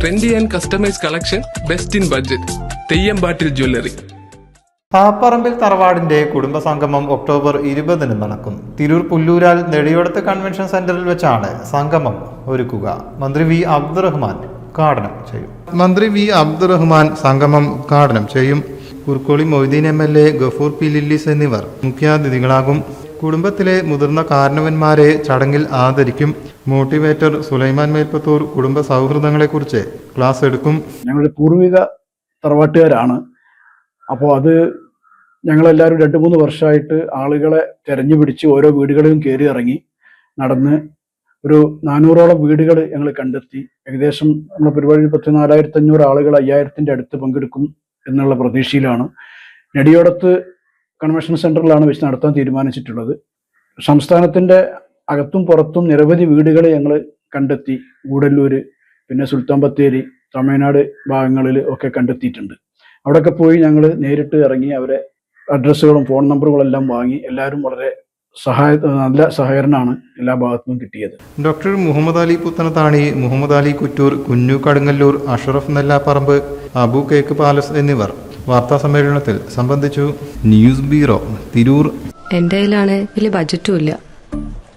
Trendy and customise collection best in budget Theyyampattil jewellery Papparambil തറവാടിന്റെ കുടുംബസംഗമം October ഇരുപതിന് നടക്കും തിരൂർ പുല്ലൂരാൽ നെടിയോടത്ത് കൺവെൻഷൻ സെന്ററിൽ വെച്ചാണ് സംഗമം ഒരുക്കുക. മന്ത്രി വി. അബ്ദുറഹ്മാൻ ഉദ്ഘാടനം ചെയ്യും. മന്ത്രി വി. അബ്ദുറഹ്മാൻ സംഗമം ഉദ്ഘാടനം ചെയ്യും. Kurkkoli Moideen M L A Gafoor P. Lillis എന്നിവർ മുഖ്യാതിഥികളാകും. കുടുംബത്തിലെ മുതിർന്ന കാരണവന്മാരെ ചടങ്ങിൽ ആദരിക്കും. മോട്ടിവേറ്റർ സുലൈമാൻ മേൽപ്പത്തൂർ കുടുംബ സൗഹൃദങ്ങളെക്കുറിച്ച് ക്ലാസ് എടുക്കും. ഞങ്ങളുടെ പൂർവിക തറവാട്ടുകാരാണ്. അപ്പോൾ അത് ഞങ്ങളെല്ലാവരും രണ്ട് മൂന്ന് വർഷമായിട്ട് ആളുകളെ തെരഞ്ഞു പിടിച്ച് ഓരോ വീടുകളിലും കയറി ഇറങ്ങി നടന്ന് ഒരു നാനൂറോളം വീടുകൾ ഞങ്ങൾ കണ്ടെത്തി. ഏകദേശം നമ്മുടെ പരിപാടിയിൽ പത്തിനാലായിരത്തി അഞ്ഞൂറ് ആളുകൾ അയ്യായിരത്തിന്റെ അടുത്ത് പങ്കെടുക്കും എന്നുള്ള പ്രതീക്ഷയിലാണ്. നെടിയോടത്ത് കൺവെൻഷൻ സെന്ററിലാണ് വെച്ച് നടത്താൻ തീരുമാനിച്ചിട്ടുള്ളത്. സംസ്ഥാനത്തിന്റെ അകത്തും പുറത്തും നിരവധി വീടുകൾ ഞങ്ങൾ കണ്ടെത്തി. ഗൂഡല്ലൂര് പിന്നെ സുൽത്താൻ ബത്തേരി തമിഴ്നാട് ഭാഗങ്ങളിൽ ഒക്കെ കണ്ടെത്തിയിട്ടുണ്ട്. അവിടെയൊക്കെ പോയി ഞങ്ങൾ നേരിട്ട് ഇറങ്ങി അവരെ അഡ്രസ്സുകളും ഫോൺ നമ്പറുകളും എല്ലാം വാങ്ങി എല്ലാവരും വളരെ സഹായ നല്ല സഹകരണമാണ് എല്ലാ ഭാഗത്തുനിന്നും കിട്ടിയത്. Doctor Muhammad Ali Puthanathani Muhammad Ali Kuttoor Kunju Kadungallur Ashraf Nellaparamb Abu cake palace എന്നിവർ വാർത്താ സമ്മേളനത്തിൽ സംബന്ധിച്ചു. News bureau Tirur. എന്റെ കയ്യിലാണ് വലിയ ബജറ്റും ഇല്ല.